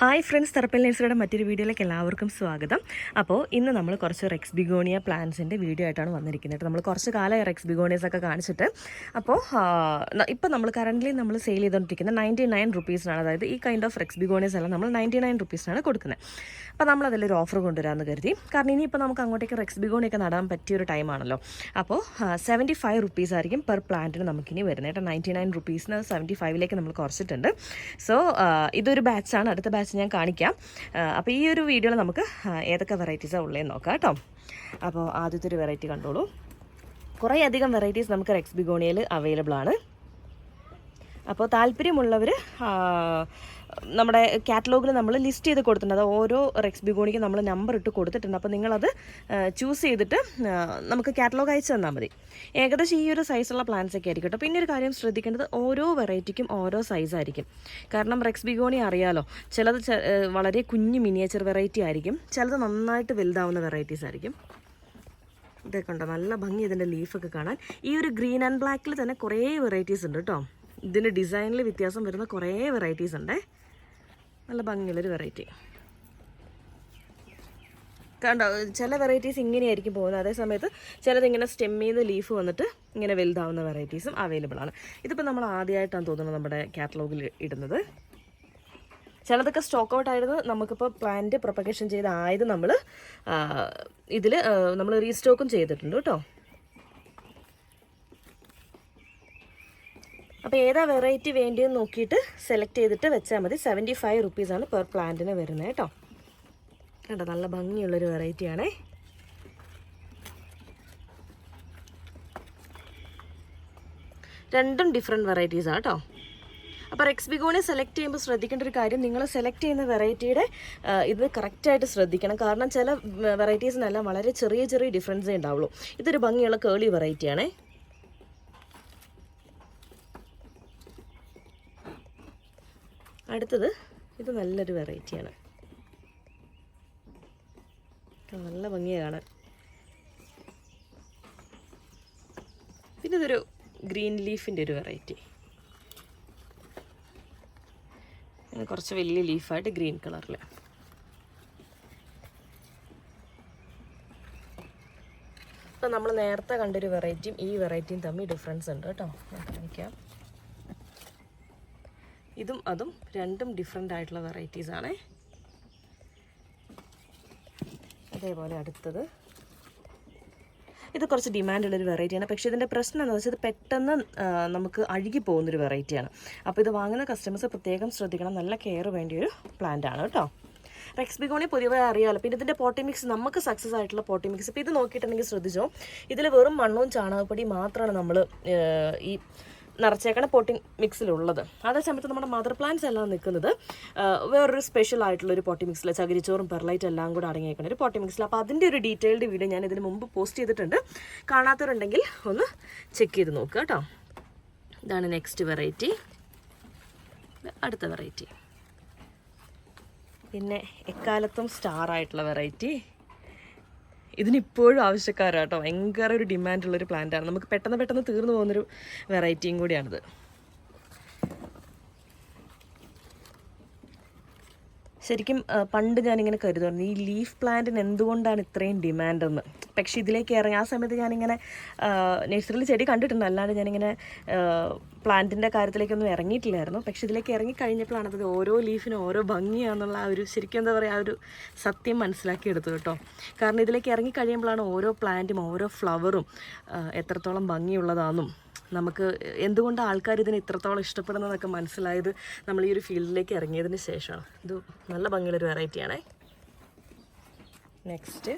Hi friends തെറപ്പൽ നേഴ്സറിയുടെ മറ്റൊരു വീഡിയോയിലേക്ക് എല്ലാവർക്കും സ്വാഗതം. അപ്പോൾ ഇന്ന് നമ്മൾ കുറച്ച് റെക്സ് ബിഗോണിയ പ്ലാന്റ്സിന്റെ വീഡിയോ ആയിട്ടാണ് വന്നിരിക്കുന്നത്. നമ്മൾ കുറച്ച് കാലമായി റെക്സ് ബിഗോണിയസ് ഒക്കെ കാണിച്ചിട്ട് അപ്പോൾ ഇപ്പോൾ നമ്മൾ കറന്റ്ലി നമ്മൾ സെയിൽ ചെയ്തുകൊണ്ടിരിക്കുന്നത് നയന്റി നയൻ റുപ്പീസിനാണ് അതായത് ഈ കൈൻഡ് ഓഫ് റെക്സ് ബിഗോണിയസ് എല്ലാം നമ്മൾ നയന്റി നയൻ റുപ്പീസിനാണ് കൊടുക്കുന്നത് അപ്പോൾ നമ്മൾ അതിലൊരു ഓഫർ കൊണ്ടുവരാമെന്ന് കരുതി. കാരണം ഇനിയിപ്പോൾ നമുക്ക് അങ്ങോട്ടേക്ക് റെക്സ് ബിഗോണിയൊക്കെ നടാൻ പറ്റിയ പറ്റിയൊരു ടൈമാണല്ലോ അപ്പോൾ സെവന്റി ഫൈവ് റുപ്പീസ് ആയിരിക്കും പെർ പ്ലാന്റിന് നമുക്കിനി വരുന്നത് കേട്ടോ നയന്റി നയൻ റുപ്പീസിന് സെവന്റി ഫൈവിലേക്ക് നമ്മൾ കുറച്ചിട്ടുണ്ട്. സോ ഇതൊരു ബാച്ചാണ് അടുത്ത ബാച്ച് ഞാൻ കാണിക്കാം. അപ്പോൾ ഈ ഒരു വീഡിയോയിൽ നമുക്ക് ഏതൊക്കെ വെറൈറ്റീസാണ് ഉള്ളതെന്ന് നോക്കാം കേട്ടോ. അപ്പോൾ ആദ്യത്തെ ഒരു വെറൈറ്റി കണ്ടോളൂ. കുറേ അധികം വെറൈറ്റീസ് നമുക്ക് റെക്സ് ബിഗോണിയയിൽ അവൈലബിൾ ആണ്. അപ്പോൾ താല്പര്യമുള്ളവർ നമ്മുടെ കാറ്റലോഗിൽ നമ്മൾ ലിസ്റ്റ് ചെയ്ത് കൊടുത്തിട്ടുണ്ട്. അത് ഓരോ റെക്സ് ബിഗോണിക്ക് നമ്മൾ നമ്പർ ഇട്ട് കൊടുത്തിട്ടുണ്ട്. അപ്പോൾ നിങ്ങളത് ചൂസ് ചെയ്തിട്ട് നമുക്ക് കാറ്റലോഗ് അയച്ചു തന്നാൽ മതി. ഏകദേശം ഈ ഒരു സൈസുള്ള പ്ലാന്റ്സ് ഒക്കെ ആയിരിക്കും കേട്ടോ. പിന്നെ ഒരു കാര്യം ശ്രദ്ധിക്കേണ്ടത് ഓരോ വെറൈറ്റിക്കും ഓരോ സൈസായിരിക്കും കാരണം റെക്സ് ബിഗോണി അറിയാലോ ചിലത് വളരെ കുഞ്ഞു മിനിയേച്ചർ വെറൈറ്റി ആയിരിക്കും. ചിലത് നന്നായിട്ട് വലുതാവുന്ന വെറൈറ്റീസ് ആയിരിക്കും. ഇതൊക്കെ ഉണ്ടോ? നല്ല ഭംഗി ഇതിന്റെ ലീഫൊക്കെ കാണാൻ. ഈ ഒരു ഗ്രീൻ ആൻഡ് ബ്ലാക്കിൽ തന്നെ കുറേ വെറൈറ്റീസ് ഉണ്ട് കേട്ടോ. ഇതിന്റെ ഡിസൈനിൽ വ്യത്യാസം വരുന്ന കുറേ വെറൈറ്റീസ് ഉണ്ട്. നല്ല ഭംഗിയുള്ളൊരു വെറൈറ്റി കണ്ടോ ചില വെറൈറ്റീസ് ഇങ്ങനെയായിരിക്കും പോകുന്നത്. അതേ സമയത്ത് ഇങ്ങനെ സ്റ്റെമ്മിൽ നിന്ന് ലീഫ് വന്നിട്ട് ഇങ്ങനെ വലുതാവുന്ന വെറൈറ്റീസും അവൈലബിൾ ആണ്. ഇതിപ്പോൾ നമ്മൾ ആദ്യമായിട്ടാണ് തോന്നുന്നത് നമ്മുടെ കാറ്റലോഗിൽ ഇടുന്നത്. ചിലതൊക്കെ സ്റ്റോക്ക് ഔട്ട് ആയത് നമുക്കിപ്പോൾ പ്ലാന്റ് പ്രൊപ്പഗേഷൻ ചെയ്തായത് നമ്മൾ ഇതിൽ നമ്മൾ റീസ്റ്റോക്കും ചെയ്തിട്ടുണ്ട് കേട്ടോ. അപ്പോൾ ഏതാ വെറൈറ്റി വേണ്ടിയെന്ന് നോക്കിയിട്ട് സെലക്ട് ചെയ്തിട്ട് വെച്ചാൽ മതി. സെവന്റി ഫൈവ് റുപ്പീസാണ് പെർ പ്ലാന്റിന് വരുന്നത് കേട്ടോ. കേട്ടോ നല്ല ഭംഗിയുള്ളൊരു വെറൈറ്റിയാണേ രണ്ടും ഡിഫറെന്റ് വെറൈറ്റീസാണ് കേട്ടോ. അപ്പോൾ റെക്സ് ബിഗോണി സെലക്ട് ചെയ്യുമ്പോൾ ശ്രദ്ധിക്കേണ്ട ഒരു കാര്യം നിങ്ങൾ സെലക്ട് ചെയ്യുന്ന വെറൈറ്റിയുടെ ഇത് കറക്റ്റായിട്ട് ശ്രദ്ധിക്കണം. കാരണം ചില വെറൈറ്റീസിനെല്ലാം വളരെ ചെറിയ ചെറിയ ഡിഫറൻസേ ഉണ്ടാവുള്ളൂ. ഇതൊരു ഭംഗിയുള്ള കേളി വെറൈറ്റിയാണേ അടുത്തത് ഇത് നല്ലൊരു വെറൈറ്റിയാണ്. നല്ല ഭംഗിയാണ്. കാണാൻ പിന്നെ ഇതൊരു ഗ്രീൻ ലീഫിന്റെ ഒരു വെറൈറ്റി. കുറച്ച് വലിയ ലീഫായിട്ട് ഗ്രീൻ കളറിൽ അപ്പോൾ നമ്മൾ നേരത്തെ കണ്ടൊരു വെറൈറ്റിയും ഈ വെറൈറ്റിയും തമ്മിൽ ഡിഫറൻസ് ഉണ്ട് കേട്ടോ. കാണിക്കാം. ഇതും അതും രണ്ടും ഡിഫറെന്റ് ആയിട്ടുള്ള വെറൈറ്റീസ് ആണേ. അതേപോലെ അടുത്തത്. ഇത് കുറച്ച് ഡിമാൻഡുള്ളൊരു വെറൈറ്റിയാണ് പക്ഷേ ഇതിന്റെ പ്രശ്നം എന്താണെന്ന് വെച്ചാൽ ഇത് പെട്ടെന്ന് നമുക്ക് അഴുകി പോകുന്നൊരു വെറൈറ്റിയാണ് അപ്പോൾ ഇത് വാങ്ങുന്ന കസ്റ്റമേഴ്സ് പ്രത്യേകം ശ്രദ്ധിക്കണം. നല്ല കെയർ വേണ്ടിയൊരു പ്ലാന്റ് ആണ് കേട്ടോ. റെക്സ് ബിഗോണി പൊതുവെ അറിയാമല്ലോ പിന്നെ ഇതിന്റെ പോട്ടി മിക്സ് നമുക്ക് സക്സസ് ആയിട്ടുള്ള പോട്ടി മിക്സ് ഇപ്പോൾ ഇത് നോക്കിയിട്ടുണ്ടെങ്കിൽ ശ്രദ്ധിച്ചോ. ഇതിൽ വെറും മണ്ണും ചാണകപ്പൊടി മാത്രമാണ് നമ്മൾ ഈ നിറച്ചേക്കണ പോട്ടിംഗ് മിക്സിലുള്ളത് അതേ സമയത്ത് നമ്മുടെ മദർ പ്ലാന്റ്സ് എല്ലാം നിൽക്കുന്നത് വേറൊരു സ്പെഷ്യൽ ആയിട്ടുള്ള ഒരു പോട്ടി മിക്സിൽ ചകിരിച്ചോറും പെർലൈറ്റ് എല്ലാം കൂടെ അടങ്ങിയേക്കുന്ന ഒരു പോട്ടി മിക്സിൽ അപ്പോൾ അതിന്റെ ഒരു ഡീറ്റെയിൽഡ് വീഡിയോ ഞാൻ ഇതിന് മുമ്പ് പോസ്റ്റ് ചെയ്തിട്ടുണ്ട്. കാണാത്തവരുണ്ടെങ്കിൽ ഒന്ന് ചെക്ക് ചെയ്ത് നോക്കുക കേട്ടോ. ഇതാണ് നെക്സ്റ്റ് വെറൈറ്റി അടുത്ത വെറൈറ്റി പിന്നെ എക്കാലത്തും സ്റ്റാർ ആയിട്ടുള്ള വെറൈറ്റി ഇതിനിപ്പോഴും ആവശ്യക്കാരാട്ടോ. ഭയങ്കര ഒരു ഡിമാൻഡ് ഡിമാൻഡുള്ളൊരു പ്ലാന്റാണ് നമുക്ക് പെട്ടെന്ന് പെട്ടെന്ന് തീർന്നു പോകുന്നൊരു വെറൈറ്റിയും കൂടിയാണിത്. ശരിക്കും പണ്ട് ഞാനിങ്ങനെ കരുതുമായിരുന്നു ഈ ലീഫ് പ്ലാന്റിന് എന്തുകൊണ്ടാണ് ഇത്രയും ഡിമാൻഡെന്ന് പക്ഷേ ഇതിലേക്ക് ഇറങ്ങി ആ സമയത്ത് ഞാനിങ്ങനെ നഴ്സറിയിൽ ചെടി കണ്ടിട്ടുണ്ട്. അല്ലാണ്ട് ഞാനിങ്ങനെ പ്ലാന്റിന്റെ കാര്യത്തിലേക്കൊന്നും ഇറങ്ങിയിട്ടില്ലായിരുന്നു. പക്ഷേ ഇതിലേക്ക് ഇറങ്ങി കഴിഞ്ഞപ്പോഴാണ് അത് ഓരോ ലീഫിനും ഓരോ ഭംഗിയാണെന്നുള്ള ആ ഒരു ശരിക്കും എന്താ പറയുക ആ ഒരു സത്യം മനസ്സിലാക്കിയെടുത്തു കേട്ടോ. കാരണം ഇതിലേക്ക് ഇറങ്ങിക്കഴിയുമ്പോഴാണ് ഓരോ പ്ലാന്റും ഓരോ ഫ്ലവറും എത്രത്തോളം ഭംഗിയുള്ളതാണെന്നും നമുക്ക് എന്തുകൊണ്ട് ആൾക്കാർ ഇതിനെ ഇത്രത്തോളം ഇഷ്ടപ്പെടുന്നതെന്നൊക്കെ മനസ്സിലായത് നമ്മൾ ഈ ഒരു ഫീൽഡിലേക്ക് ഇറങ്ങിയതിന് ശേഷമാണ്. ഇത് നല്ല ഭംഗിയുള്ളൊരു വെറൈറ്റിയാണേ. നെക്സ്റ്റ്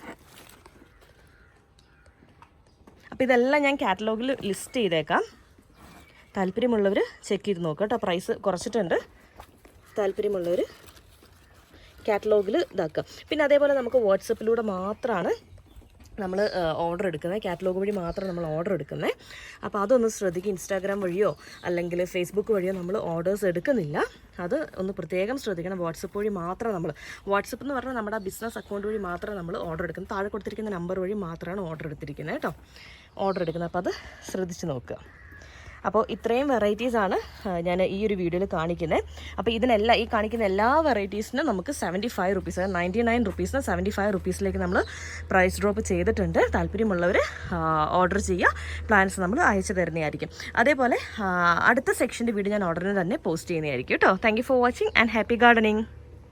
അപ്പോൾ ഇതെല്ലാം ഞാൻ കാറ്റലോഗിൽ ലിസ്റ്റ് ചെയ്തേക്കാം. താല്പര്യമുള്ളവർ ചെക്ക് ചെയ്ത് നോക്കുക കേട്ടോ. പ്രൈസ് കുറച്ചിട്ടുണ്ട്. താല്പര്യമുള്ളവർ കാറ്റലോഗിൽ ഇതാക്കുക. പിന്നെ അതേപോലെ നമുക്ക് വാട്സപ്പിലൂടെ മാത്രമാണ് നമ്മൾ ഓർഡർ എടുക്കുന്നത്. കാറ്റലോഗ് വഴി മാത്രം നമ്മൾ ഓർഡർ എടുക്കുന്നത്. അപ്പോൾ അതൊന്ന് ശ്രദ്ധിക്കുക ഇൻസ്റ്റാഗ്രാം വഴിയോ അല്ലെങ്കിൽ ഫേസ്ബുക്ക് വഴിയോ നമ്മൾ ഓർഡേഴ്സ് എടുക്കുന്നില്ല. അത് ഒന്ന് പ്രത്യേകം ശ്രദ്ധിക്കണം. വാട്സപ്പ് വഴി മാത്രം നമ്മൾ വാട്സപ്പ് എന്ന് പറഞ്ഞാൽ നമ്മുടെ ബിസിനസ് അക്കൗണ്ട് വഴി മാത്രം നമ്മൾ ഓർഡർ എടുക്കുന്നത്. താഴെ കൊടുത്തിരിക്കുന്ന നമ്പർ വഴി മാത്രമാണ് ഓർഡർ എടുത്തിരിക്കുന്നത് കേട്ടോ. ഓർഡർ എടുക്കുന്നത്. അപ്പോൾ അത് ശ്രദ്ധിച്ച് നോക്കുക. അപ്പോൾ ഇത്രയും വെറൈറ്റീസാണ് ഞാൻ ഈ ഒരു വീഡിയോയിൽ കാണിക്കുന്നത് അപ്പോൾ ഇതിനെല്ലാം ഈ കാണിക്കുന്ന എല്ലാ വെറൈറ്റീസിനും നമുക്ക് seventy five rupees ninety nine റുപ്പീസിന് seventy five റുപ്പീസിലേക്ക് നമ്മൾ പ്രൈസ് ഡ്രോപ്പ് ചെയ്തിട്ടുണ്ട്. താല്പര്യമുള്ളവർ ഓർഡർ ചെയ്യുക പ്ലാൻസ് നമ്മൾ അയച്ചു തരുന്നതായിരിക്കും. അതേപോലെ അടുത്ത സെക്ഷന്റെ വീഡിയോ ഞാൻ ഉടനെ തന്നെ പോസ്റ്റ് ചെയ്യുന്നതായിരിക്കും കേട്ടോ thank for watching and happy gardening